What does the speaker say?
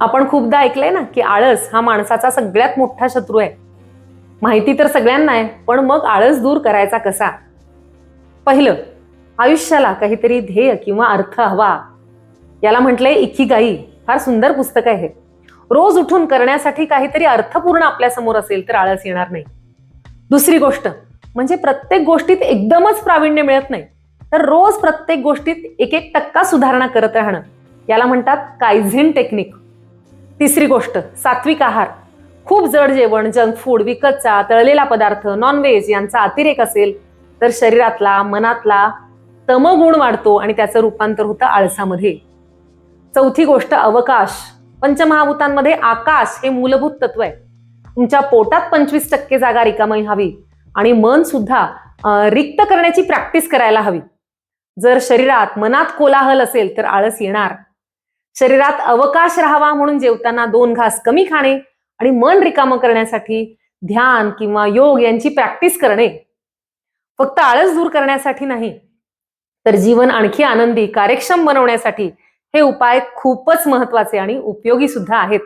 आपण खूपदा ऐकलंय ना की आळस हा माणसाचा सगळ्यात मोठा शत्रू आहे. माहिती तर सगळ्यांना आहे पण मग आळस दूर करायचा कसा? पहिलं आयुष्याला काहीतरी ध्येय किंवा अर्थ हवा. याला म्हटलंय इकिगाई. फार सुंदर पुस्तक आहे रोज उठून करण्यासाठी काहीतरी अर्थपूर्ण आपल्यासमोर असेल तर आळस येणार नाही. दुसरी गोष्ट म्हणजे प्रत्येक गोष्टीत एकदमच प्रावीण्य मिळत नाही तर रोज प्रत्येक गोष्टीत एक एक टक्का सुधारणा करत राहणं. याला म्हणतात कायझिन टेक्निक. तिसरी गोष्ट सात्विक आहार. खूप जड जेवण जंक फूड विकतचा तळलेला पदार्थ नॉनव्हेज यांचा अतिरेक असेल तर शरीरातला मनातला तमगुण वाढतो आणि त्याचं रूपांतर होतं आळसामध्ये. चौथी गोष्ट अवकाश. पंचमहाभूतांमध्ये आकाश हे मूलभूत तत्व आहे. तुमच्या पोटात पंचवीस टक्के जागा रिकामी हवी आणि मन सुद्धा रिक्त करण्याची प्रॅक्टिस करायला हवी. जर शरीरात मनात कोलाहल असेल तर आळस येणार. शरीरात अवकाश राहावा म्हणून जेवताना दोन घास कमी खाणे आणि मन रिकामं करण्यासाठी ध्यान किंवा योग यांची प्रॅक्टिस करणे. फक्त आळस दूर करण्यासाठी नाही तर जीवन आणखी आनंदी कार्यक्षम बनवण्यासाठी हे उपाय खूपच महत्त्वाचे आणि उपयोगी सुद्धा आहेत.